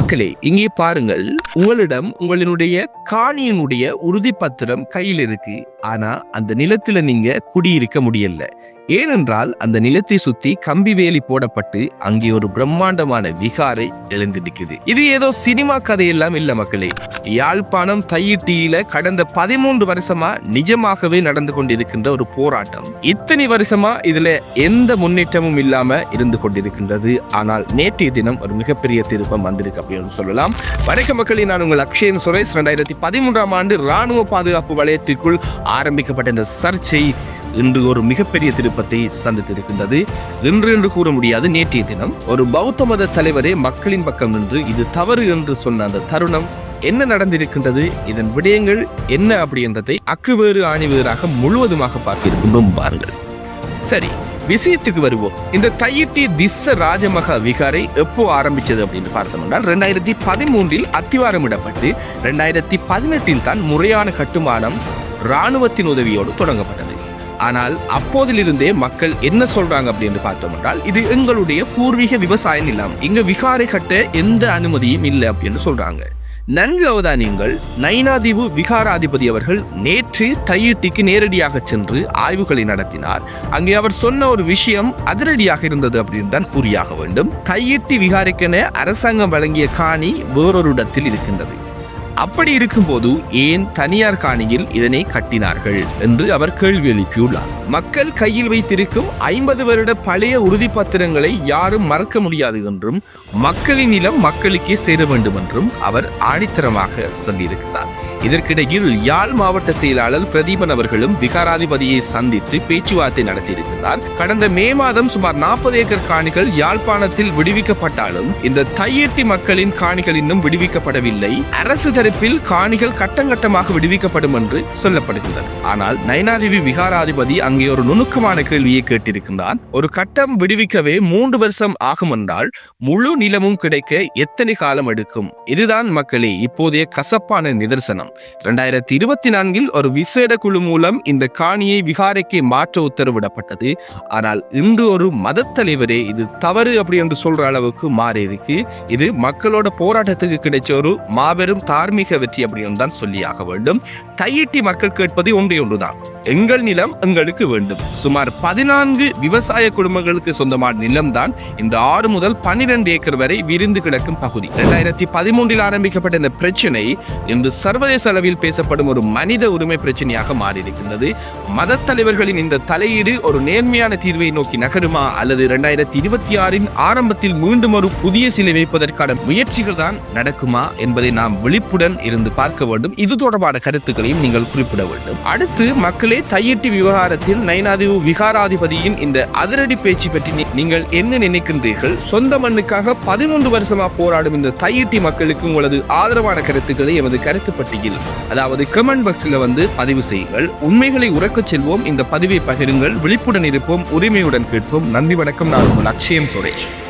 மக்களே இங்கே பாருங்கள் உங்களிடம் உங்களினுடைய காணியினுடைய உறுதிப்பத்திரம் கையில் இருக்கு ஆனா அந்த நிலத்துல நீங்க குடியிருக்க முடியல. ஏனென்றால் அந்த நிலத்தை சுத்தி கம்பி வேலி போடப்பட்டு அங்கே ஒரு பிரம்மாண்டமான விகாரை எழுந்திருக்குது இது ஏதோ சினிமா கதையெல்லாம் இல்ல மக்களே. யாழ்ப்பாணம் தையிட்டியில கடந்த பதிமூன்று வருஷமா நிஜமாகவே நடந்து கொண்டிருக்கின்ற ஒரு போராட்டம். இத்தனை வருஷமா இதுல எந்த முன்னேற்றமும் இல்லாம இருந்து கொண்டிருக்கின்றது. ஆனால் நேற்றைய தினம் ஒரு மிகப்பெரிய திருப்பம் வந்திருக்கு அப்படின்னு சொல்லலாம். வணக்க மக்களே நான் உங்கள் அக்ஷயன் சுரேஷ். ரெண்டாயிரத்தி பதிமூன்றாம் ஆண்டு ராணுவ பாதுகாப்பு வலயத்திற்குள் ஆரம்பிக்கப்பட்ட இந்த சர்ச்சை இன்று ஒரு மிகப்பெரிய திருப்பத்தை சந்தித்திருக்கின்றது. இன்று என்று கூற முடியாது நேற்றைய தினம். ஒரு பௌத்த மத தலைவரே மக்களின் பக்கம் நின்று இது தவறு என்று சொன்ன அந்த தருணம் என்ன நடந்திருக்கின்றது இதன் விடயங்கள் என்ன அப்படின்றதை அக்குவேறு ஆணிவேறாக முழுவதுமாக பார்த்திருக்கின்றோம் பாருங்கள். சரி விஷயத்துக்கு வருவோம். இந்த தையிட்டி திஸ்ஸ ராஜமகா விகாரை எப்போ ஆரம்பிச்சது அப்படின்னு பார்த்தோம்னா ரெண்டாயிரத்தி பதிமூன்றில் அத்திவாரமிடப்பட்டு ரெண்டாயிரத்தி பதினெட்டில் தான் முறையான கட்டுமானம் இராணுவத்தின் உதவியோடு தொடங்கப்பட்டது. ஆனால் அப்போதிலிருந்தே மக்கள் என்ன சொல்றாங்க அப்படின்னு பார்த்தோம் என்றால் இது எங்களுடைய பூர்வீக விவசாய நிலம். இங்க விகாரை கட்ட எந்த அனுமதியும் இல்லை அப்படின்னு சொல்றாங்க. நன்கு அவதானியங்கள் நைனாதீவு விகாராதிபதி அவர்கள் நேற்று தையிட்டிக்கு நேரடியாக சென்று ஆய்வுகளை நடத்தினார். அங்கே அவர் சொன்ன ஒரு விஷயம் அதிரடியாக இருந்தது அப்படின்னு தான் கூறியாக வேண்டும். தையிட்டி விகாரைக்கென அரசாங்கம் வழங்கிய காணி வேறொரு இடத்தில் இருக்கின்றது. அப்படி இருக்கும்போது ஏன் தனியார் காணியில் இதனை கட்டினார்கள் என்று அவர் கேள்வி எழுப்பியுள்ளார். மக்கள் கையில் வைத்திருக்கும் ஐம்பது வருட பழைய உறுதிப்பத்திரங்களை யாரும் மறக்க முடியாது என்றும் மக்களின் நிலம் மக்களுக்கே சேர வேண்டும் என்றும் அவர் ஆணித்தரமாக சொல்லியிருக்கிறார். இதற்கிடையில் யாழ் மாவட்ட செயலாளர் பிரதீபன் அவர்களும் விகாராதிபதியை சந்தித்து பேச்சுவார்த்தை நடத்தியிருக்கிறார். கடந்த மே மாதம் சுமார் நாற்பது ஏக்கர் காணிகள் யாழ்ப்பாணத்தில் விடுவிக்கப்பட்டாலும் இந்த தையெட்டி மக்களின் காணிகள் இன்னும் விடுவிக்கப்படவில்லை. அரசு தரப்பில் காணிகள் கட்டங்கட்டமாக விடுவிக்கப்படும் என்று சொல்லப்படுகின்றது. ஆனால் நயனாதேவி விகாராதிபதி அங்கே ஒரு நுணுக்கமான கேள்வியை கேட்டிருக்கின்றார். ஒரு கட்டம் விடுவிக்கவே மூன்று வருஷம் ஆகும் என்றால் முழு நிலமும் கிடைக்க எத்தனை காலம் எடுக்கும்? இதுதான் மக்களே இப்போதைய கசப்பான நிதர்சனம். இரண்டாயிரத்தி இருபத்தி நான்கில் ஒரு விசேட குழு மூலம் இந்த காணியை விகாரைக்கு மாற்ற உத்தரவிடப்பட்டது. ஆனால் இன்று ஒரு மத தலைவரே இது தவறு அப்படி என்று சொல்ற அளவுக்கு மாறி இருக்கு இது மக்களோட போராட்டத்துக்கு கிடைச்ச ஒரு மாபெரும் தார்மீக வெற்றி அப்படின்னு தான் சொல்லியாக வேண்டும். தையிட்டி மக்கள் கேட்பது ஒன்றே ஒன்றுதான். எங்கள் நிலம் எங்களுக்கு வேண்டும். சுமார் பதினான்கு விவசாய குடும்பங்களுக்கு சொந்தமான நிலம்தான் இந்த ஆறு முதல் பன்னிரண்டு ஏக்கர் வரை விரிந்து கிடக்கும் பகுதி. இரண்டாயிரத்தி பதிமூன்றில் ஆரம்பிக்கப்பட்ட இந்த பிரச்சனை இன்று சர்வதேச அளவில் பேசப்படும் ஒரு மனித உரிமை பிரச்சனையாக மாறியிருக்கின்றது. மத தலைவர்களின் இந்த தலையீடு ஒரு நேர்மையான தீர்வை நோக்கி நகருமா அல்லது இரண்டாயிரத்தி இருபத்தி ஆறின் ஆரம்பத்தில் மீண்டும் ஒரு புதிய சிலை வைப்பதற்கான முயற்சிகள் தான் நடக்குமா என்பதை நாம் விழிப்புடன் இருந்து பார்க்க வேண்டும். இது தொடர்பான கருத்துக்களையும் நீங்கள் குறிப்பிட வேண்டும். அடுத்து மக்களே தையிட்டு விவகாரத்தில் நைனாதிவு விகாராதிபதியின் இந்த அதிரடி பேச்சு பற்றி நீங்கள் என்ன நினைக்கின்றீர்கள்? சொந்த மண்ணுக்காக பதினொன்று வருஷமா போராடும் இந்த தையிட்டி மக்களுக்கு உங்களது ஆதரவான கருத்துக்களை எமது கருத்து பட்டியல் அதாவது கமெண்ட் பாக்ஸில் வந்து பதிவு செய்யுங்கள். உண்மைகளை உறக்கச் செல்வோம். இந்த பதிவை பகிருங்கள். விழிப்புடன் இருப்போம். உரிமையுடன் கேட்போம். நன்றி வணக்கம். நான் உங்கள் அக்ஷயம் சுரேஷ்.